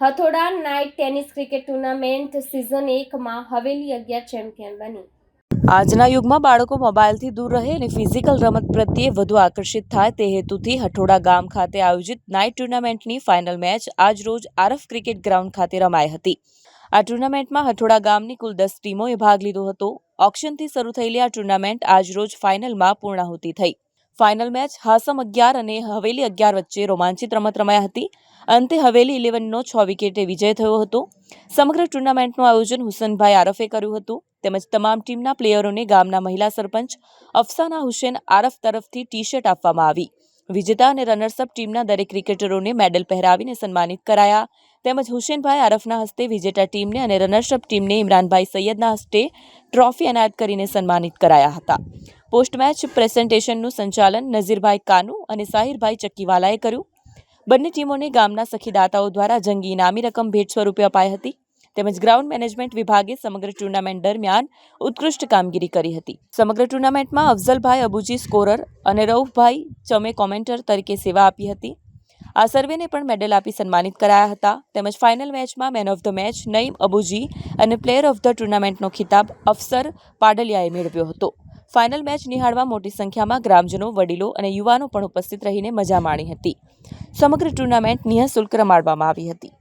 Hathoda night tennis cricket tournament season એકમાં હવેલી અગિયાર champion બની. આજના યુગમાં બાળકો મોબાઈલથી દૂર રહે અને ફિઝિકલ રમત પ્રત્યે વધુ આકર્ષિત થાય તે હેતુથી હઠોડા ગામ ખાતે આયોજિત નાઇટ ટુર્નામેન્ટની ફાઇનલ મેચ આજરોજ આરફ ક્રિકેટ ગ્રાઉન્ડ ખાતે રમાઈ હતી. આ ટુર્નામેન્ટમાં હઠોડા ગામની કુલ દસ ટીમોએ ભાગ લીધો હતો. ઓક્શનથી શરૂ થયેલી આ ટુર્નામેન્ટ આજરોજ ફાઇનલમાં પૂર્ણાહુતિ થઈ. ફાઇનલ મેચ હાસમ અગિયાર અને હવેલી અગિયાર વચ્ચે રોમાંચિત રમત રમાઈ હતી. અંતે હવેલી ઇલેવનનો છ વિકેટે વિજય થયો હતો. સમગ્ર ટુર્નામેન્ટનું આયોજન હુસનભાઈ આરફે કર્યું હતું. તેમજ તમામ ટીમના પ્લેયરોને ગામના મહિલા સરપંચ અફસાના હુસેન આરફ તરફથી ટી શર્ટ આપવામાં આવી. વિજેતા અને રનર્સઅપ ટીમના દરેક ક્રિકેટરોને મેડલ પહેરાવીને સન્માનિત કરાયા. તેમજ હુસેનભાઈ આરફના હસ્તે વિજેતા ટીમને અને રનર્સઅપ ટીમને ઇમરાનભાઈ સૈયદના હસ્તે ટ્રોફી એનાયત કરીને સન્માનિત કરાયા હતા. પોસ્ટ મેચ પ્રેઝન્ટેશનનું સંચાલન નઝીરભાઈ કાનુ અને સાહિરભાઈ ચક્કીવાલાએ કર્યું. બંને ટીમોને ગામના સખીદાતાઓ દ્વારા જંગી ઇનામી રકમ ભેટ સ્વરૂપે અપાઈ હતી. તેમજ ગ્રાઉન્ડ મેનેજમેન્ટ વિભાગે સમગ્ર ટુર્નામેન્ટ દરમિયાન ઉત્કૃષ્ટ કામગીરી કરી હતી. સમગ્ર ટુર્નામેન્ટમાં અફઝલભાઈ અબુજી સ્કોરર અને રઉફભાઈ ચમે કોમેન્ટર તરીકે સેવા આપી હતી. આ સર્વેને પણ મેડલ આપી સન્માનિત કરાયા હતા. તેમજ ફાઇનલ મેચમાં man of the match Naeem Abuji અને પ્લેયર ઓફ ધ ટુર્નામેન્ટનો ખિતાબ અફસર પાડલિયાએ મેળવ્યો હતો. ફાઇનલ મેચ નિહાળવા મોટી સંખ્યામાં ગ્રામજનો, વડીલો અને યુવાનો પણ ઉપસ્થિત રહીને મજા માણી હતી. સમગ્ર ટુર્નામેન્ટ નિઃશુલ્ક રમાડવામાં આવી હતી.